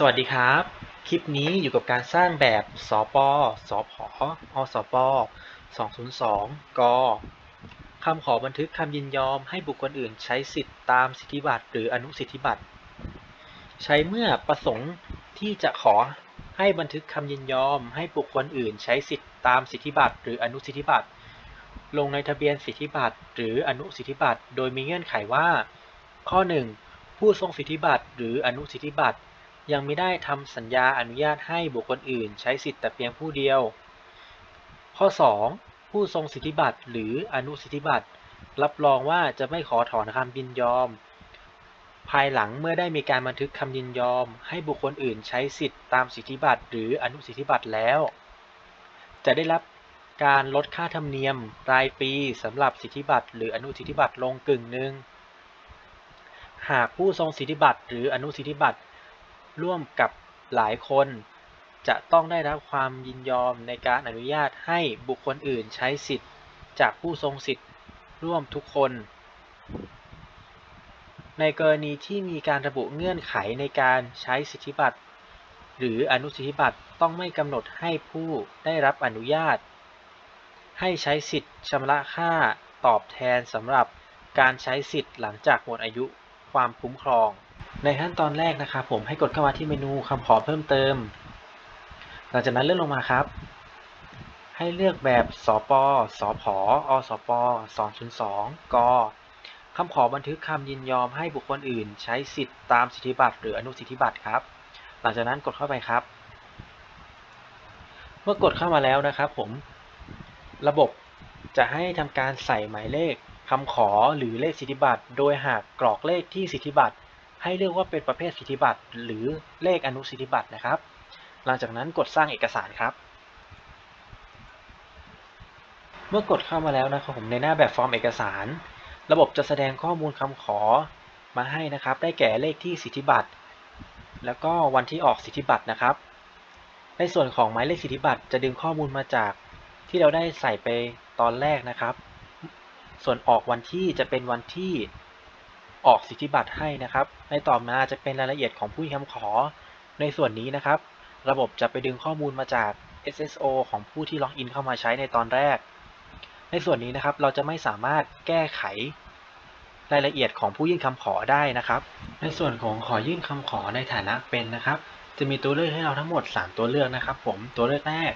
สวัสดีครับ คลิปนี้อยู่กับการสร้างแบบสปสพอสป202 ก คำขอบันทึกคำยินยอมให้บุคคลอื่นใช้สิทธิ์ตามสิทธิบัตรหรืออนุสิทธิบัตร ใช้เมื่อประสงค์ที่จะขอให้บันทึกคำยินยอมให้บุคคลอื่นใช้สิทธิ์ตามสิทธิบัตรหรืออนุสิทธิบัตร ลงในทะเบียนสิทธิบัตรหรืออนุสิทธิบัตรโดยมีเงื่อนไขว่า ข้อ 1 ผู้ทรงสิทธิบัตรหรืออนุสิทธิบัตร ยังไม่ได้ทำสัญญาอนุญาตให้บุคคลอื่น ใช้สิทธิ์แต่เพียงผู้เดียว ข้อ 2 ผู้ทรงสิทธิบัตรหรืออนุสิทธิบัตรรับรองว่าจะไม่ขอถอนคำยินยอม ภายหลังเมื่อได้มีการบันทึกคำยินยอม ให้บุคคลอื่นใช้สิทธิ์ตามสิทธิบัตรหรืออนุสิทธิบัตรแล้ว จะได้รับการลดค่าธรรมเนียมรายปีสำหรับสิทธิบัตรหรืออนุสิทธิบัตรลงกึ่งหนึ่งหากผู้ทรงสิทธิบัตรหรืออนุสิทธิบัตร ร่วมกับหลายคน จะต้องได้รับความยินยอมในการอนุญาตให้บุคคลอื่นใช้สิทธิ์ จากผู้ทรงสิทธิ์ร่วมทุกคน ในกรณีที่มีการระบุเงื่อนไขในการใช้สิทธิบัตรหรืออนุสิทธิบัตรต้องไม่กำหนดให้ผู้ได้รับอนุญาต ให้ใช้สิทธิ์ชำระค่าตอบแทนสำหรับการใช้สิทธิ์หลังจากหมดอายุความคุ้มครอง ในขั้นตอนแรกนะครับผมให้กดเข้ามาที่เมนูคำขอเพิ่มเติม หลังจากนั้นเลื่อนลงมาครับ ให้เลือกแบบสปสพอสป202กคำขอบันทึกคำยินยอมให้บุคคลอื่น ใช้สิทธิ์ตามสิทธิบัตรหรืออนุสิทธิบัตรครับ หลังจากนั้นกดเข้าไปครับ เมื่อกดเข้ามาแล้วนะครับผม ระบบจะให้ทำการใส่หมายเลขคำขอหรือเลขสิทธิบัตร โดยหากกรอกเลขที่สิทธิบัตร ให้เลือกว่าเป็นประเภทสิทธิบัตรหรือเลขอนุสิทธิบัตรนะครับ หลังจากนั้นกดสร้างเอกสารครับ เมื่อกดเข้ามาแล้วนะครับผมในหน้าแบบฟอร์มเอกสาร ระบบจะแสดงข้อมูลคำขอมาให้นะครับ ได้แก่เลขที่สิทธิบัตร แล้วก็วันที่ออกสิทธิบัตรนะครับ ในส่วนของหมายเลขสิทธิบัตรจะดึงข้อมูลมาจากที่เราได้ใส่ไปตอนแรกนะครับ ส่วนออกวันที่จะเป็นวันที่ ออกสิทธิบัตรให้นะครับ ในต่อมาจะเป็นรายละเอียดของผู้ยื่นคำขอ ในส่วนนี้นะครับ ระบบจะไปดึงข้อมูลมาจาก SSO ของผู้ที่ล็อกอินเข้ามาใช้ในตอนแรก ในส่วนนี้นะครับเราจะไม่สามารถแก้ไขรายละเอียดของผู้ยื่นคำขอได้นะครับ ในส่วนของขอยื่นคำขอในฐานะเป็นนะครับ จะมีตัวเลือกให้เราทั้งหมด 3 ตัวเลือกนะครับ ผมตัวเลือกแรก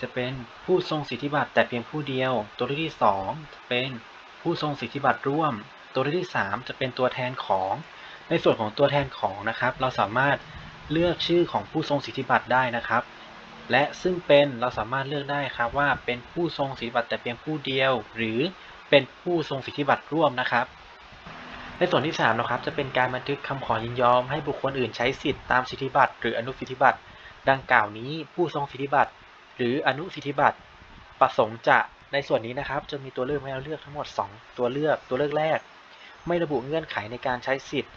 จะเป็นผู้ทรงสิทธิบัตรแต่เพียงผู้เดียว ตัวเลือกที่ 2 เป็นผู้ทรงสิทธิบัตรร่วม ตัวเลือกที่ 3 จะเป็นตัวแทนของ ในส่วนของตัวแทนของนะครับ เราสามารถเลือกชื่อของผู้ทรงสิทธิบัตรได้นะครับ และซึ่งเป็นเราสามารถเลือกได้ครับว่าเป็นผู้ทรงสิทธิบัตรแต่เพียงผู้เดียว หรือเป็นผู้ทรงสิทธิบัตรร่วมนะครับในส่วนที่3นะครับจะเป็นการบันทึกคำขอยินยอมให้บุคคลอื่นใช้สิทธิ์ตามสิทธิบัตรหรืออนุสิทธิบัตรดังกล่าวนี้ผู้ทรงสิทธิบัตรหรืออนุสิทธิบัตรประสงค์จะในส่วนนี้นะครับ จะมีตัวเลือกให้เราเลือกทั้งหมด 2 ตัวเลือกตัวเลือกแรก ไม่ระบุเงื่อนไขในการใช้สิทธิ์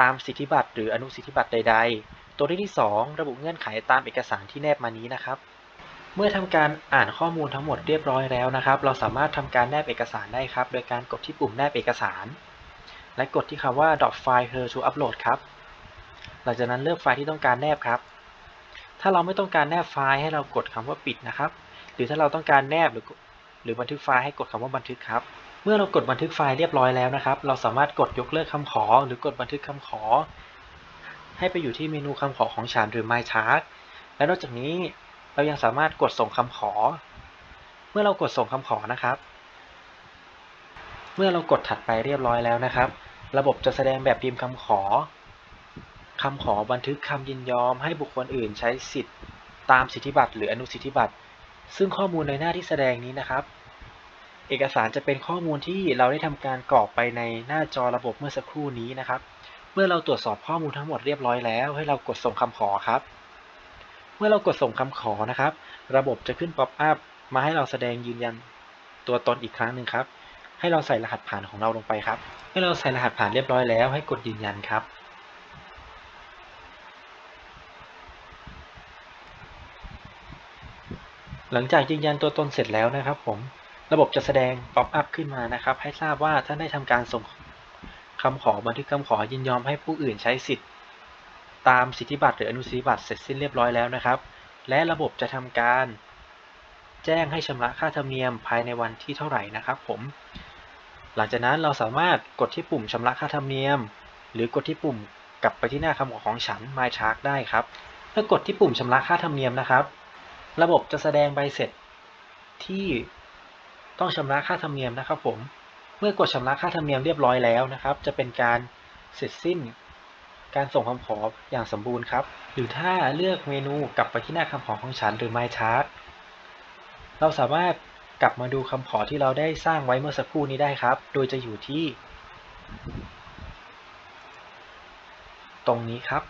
ตามสิทธิบัตรหรืออนุสิทธิบัตรใด ๆ ตัวเลือกที่ 2 ระบุเงื่อนไขตามเอกสารที่แนบมานี้นะครับ เมื่อทำการอ่านข้อมูลทั้งหมดเรียบร้อยแล้วนะครับ เราสามารถทำการแนบเอกสารได้ครับ โดยการกดที่ปุ่มแนบเอกสาร และกดที่คำว่า dot file here to upload ครับหลังจากนั้นเลือกไฟล์ที่ต้องการแนบครับ ถ้าเราไม่ต้องการแนบไฟล์ให้เรากดคำว่าปิดนะครับ หรือถ้าเราต้องการแนบหรือหรือบันทึกไฟล์ให้กดคำว่าบันทึกครับ เมื่อเรากดบันทึกไฟล์เรียบร้อยแล้วนะครับ เราสามารถกดยกเลิกคำขอ หรือกดบันทึกคำขอ ให้ไปอยู่ที่เมนูคำขอของฉันหรือ My Chart และนอกจากนี้เรายังสามารถกดส่งคำขอ เมื่อเรากดส่งคำขอนะครับ เมื่อเรากดถัดไปเรียบร้อยแล้วนะครับ ระบบจะแสดงแบบพิมพ์คำขอคำขอบันทึกคำยินยอมให้บุคคลอื่นใช้สิทธิ์ ตามสิทธิบัตรหรืออนุสิทธิบัตร ซึ่งข้อมูลในหน้าที่แสดงนี้นะครับ เอกสารจะเป็นข้อมูลที่เราได้ทำการกรอกไปในหน้าจอระบบเมื่อสักครู่นี้นะครับ เมื่อเราตรวจสอบข้อมูลทั้งหมดเรียบร้อยแล้ว ให้เรากดส่งคำขอครับ เมื่อเรากดส่งคำขอนะครับ ระบบจะขึ้นป๊อปอัพมาให้เราแสดงยืนยันตัวตนอีกครั้งหนึ่งครับ ให้เราใส่รหัสผ่านของเราลงไปครับให้เราใส่รหัสผ่านเรียบร้อยแล้ว ให้กดยืนยันครับหลังจากยืนยันตัวตนเสร็จแล้วนะครับผม ระบบจะแสดงป๊อปอัพขึ้นมานะครับ ให้ทราบว่าท่านได้ทำการส่งคำขอบันทึกคำขอยินยอมให้ผู้อื่นใช้สิทธิ์ ตามสิทธิบัตรหรืออนุสิทธิบัตรเสร็จสิ้นเรียบร้อยแล้วนะครับ และระบบจะทำการแจ้งให้ชำระค่าธรรมเนียมภายในวันที่เท่าไหร่นะครับผม หลังจากนั้นเราสามารถกดที่ปุ่มชำระค่าธรรมเนียม หรือกดที่ปุ่มกลับไปที่หน้าคำขอของฉัน My Shark ได้ครับเมื่อกดที่ปุ่มชำระค่าธรรมเนียมนะครับ ระบบจะแสดงใบเสร็จที่ ต้องชำระค่าธรรมเนียมนะครับผม เมื่อกดชำระค่าธรรมเนียมเรียบร้อยแล้วนะครับ จะเป็นการเสร็จสิ้น การส่งคำขออย่างสมบูรณ์ครับ หรือถ้าเลือกเมนูกลับไปที่หน้าคำขอของฉันหรือ My Chart เราสามารถกลับมาดูคำขอที่เราได้สร้างไว้เมื่อสักครู่นี้ได้ครับ โดยจะอยู่ที่ ตรงนี้ครับ